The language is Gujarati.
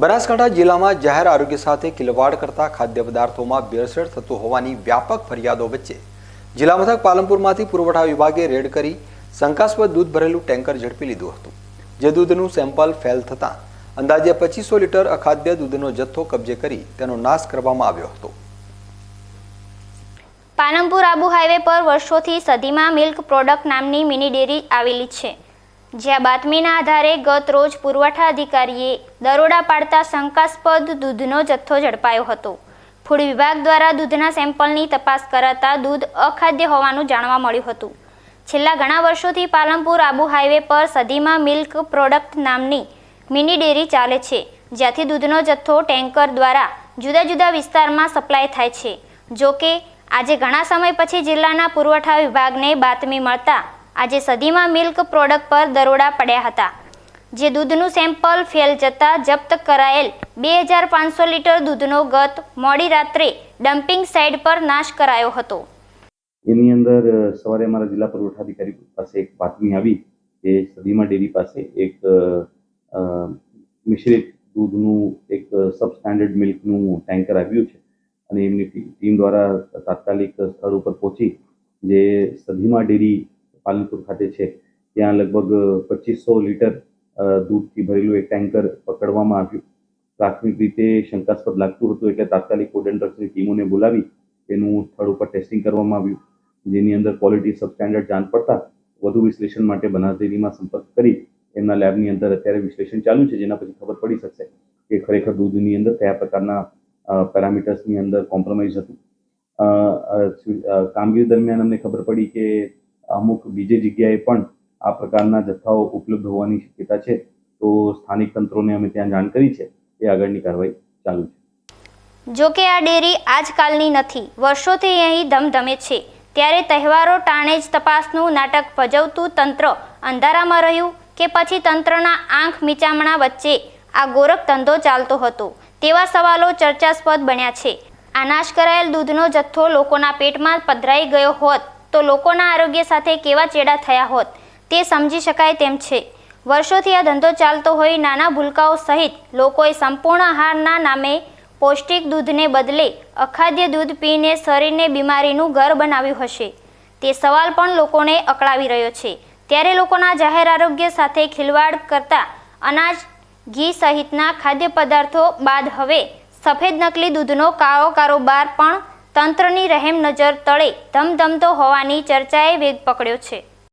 બનાસકાંઠા જિલ્લામાં જાહેર આરોગ્ય સાથે ખિલવાડ કરતા ખાદ્ય પદાર્થોમાં ભેળસેળ થતું હોવાની વ્યાપક ફરિયાદો વચ્ચે જિલ્લા મથક પાલનપુરમાંથી પુરવઠા વિભાગે રેડ કરી શંકાસ્પદ દૂધ ભરેલું ટેન્કર ઝડપી લીધું હતું, જે દૂધનું સેમ્પલ ફેલ થતાં અંદાજે પચીસો લીટર અખાદ્ય દૂધનો જથ્થો કબજે કરી તેનો નાશ કરવામાં આવ્યો હતો. પાલનપુર આબુ હાઈવે પર વર્ષોથી સદીમાં મિલ્ક પ્રોડક્ટ નામની મિની ડેરી આવેલી છે. જ્યાં બાતમીના આધારે ગત રોજ પુરવઠા અધિકારીએ દરોડા પાડતા શંકાસ્પદ દૂધનો જથ્થો ઝડપાયો હતો. ફૂડ વિભાગ દ્વારા દૂધના સેમ્પલની તપાસ કરાતા દૂધ અખાદ્ય હોવાનું જાણવા મળ્યું હતું. છેલ્લા ઘણા વર્ષોથી પાલનપુર આબુ હાઈવે પર સદીમાં મિલ્ક પ્રોડક્ટ નામની મિની ડેરી ચાલે છે, જ્યાંથી દૂધનો જથ્થો ટેન્કર દ્વારા જુદા જુદા વિસ્તારમાં સપ્લાય થાય છે. જોકે આજે ઘણા સમય પછી જિલ્લાના પુરવઠા વિભાગને બાતમી મળતા આજે સદીમાં મિલ્ક પ્રોડક્ટ પર દરોડા પડ્યા હતા, જે દૂધનું સેમ્પલ ફેલ જતાં જપ્ત કરાયેલ બે હજાર પાંચસો લીટર દૂધનો ગત મોડી રાત્રે ડમ્પિંગ સાઇટ પર નાશ કરાયો હતો. એની અંદર સવારે અમારા જિલ્લા પુરવઠાધિકારી પાસે એક બાતમી આવી કે સદીમાં ડેરી પાસે એક મિશ્રિત દૂધનું એક સબસ્ટાન્ડર્ડ મિલ્કનું ટેન્કર આવ્યું છે અને એમની ટીમ દ્વારા તાત્કાલિક સ્થળ ઉપર પહોંચી, જે સદીમાં ડેરી પાલનપુર ખાતે છે. ત્યાં લગભગ પચીસો લીટર દૂધથી ભરેલું એક ટેન્કર પકડવામાં આવ્યું. પ્રાથમિક રીતે શંકાસ્પદ લાગતું હતું એટલે તાત્કાલિક ફૂડ એન્ડ ડ્રગ્સની ટીમોને બોલાવી તેનું સ્થળ ઉપર ટેસ્ટિંગ કરવામાં આવ્યું. જેની અંદર ક્વોલિટી સબસ્ટેન્ડર્ડ જાણ પડતા વધુ વિશ્લેષણ માટે બનાસડેરીમાં સંપર્ક કરી એમના લેબની અંદર અત્યારે વિશ્લેષણ ચાલુ છે, જેના પછી ખબર પડી શકશે કે ખરેખર દૂધની અંદર કયા પ્રકારના પેરામીટર્સની અંદર કોમ્પ્રોમાઇઝ હતું. કામગીરી દરમિયાન અમને ખબર પડી કે અમુક બીજી જગ્યાએ પણ આ પ્રકારના જથ્થાઓ ઉપલબ્ધ હોવાની શક્યતા છે. તો સ્થાનિક તંત્રોને અમે ત્યાં જાણ કરી છે એ આગળની કાર્યવાહી ચાલુ છે. જો કે આ ડેરી આજકાલની નથી. વર્ષોથી અહીં ધમધમે છે. ત્યારે તહેવારો ટાણે જ તપાસનું નાટક ભજવતું તંત્ર અંધારામાં રહ્યું કે પછી તંત્રના આંખ મીચામણા વચ્ચે આ ગોરખ ધંધો ચાલતો હતો. તેવા સવાલો ચર્ચાસ્પદ બન્યા છે. આ નાશ કરાયેલ દૂધનો જથ્થો લોકોના પેટમાં પધરાઈ ગયો હોત તો લોકોના આરોગ્ય સાથે કેવા ચેડા થયા હોત, તે સમજી શકાય તેમ છે. વર્ષોથી આ ધંધો ચાલતો હોય નાના ભૂલકાઓ સહિત લોકોએ સંપૂર્ણ આહારના નામે પૌષ્ટિક દૂધને બદલે અખાદ્ય દૂધ પીને શરીરને બીમારીનું ઘર બનાવ્યું હશે. તે સવાલ પણ લોકોને અકળાવી રહ્યો છે. ત્યારે લોકોના જાહેર આરોગ્ય સાથે ખિલવાડ કરતા અનાજ, ઘી સહિતના ખાદ્ય પદાર્થો બાદ હવે સફેદ નકલી દૂધનો કાળો કારોબાર પણ તંત્રની રહેમ નજર તળે ધમધમતો હોવાની ચર્ચાએ વેગ પકડ્યો છે.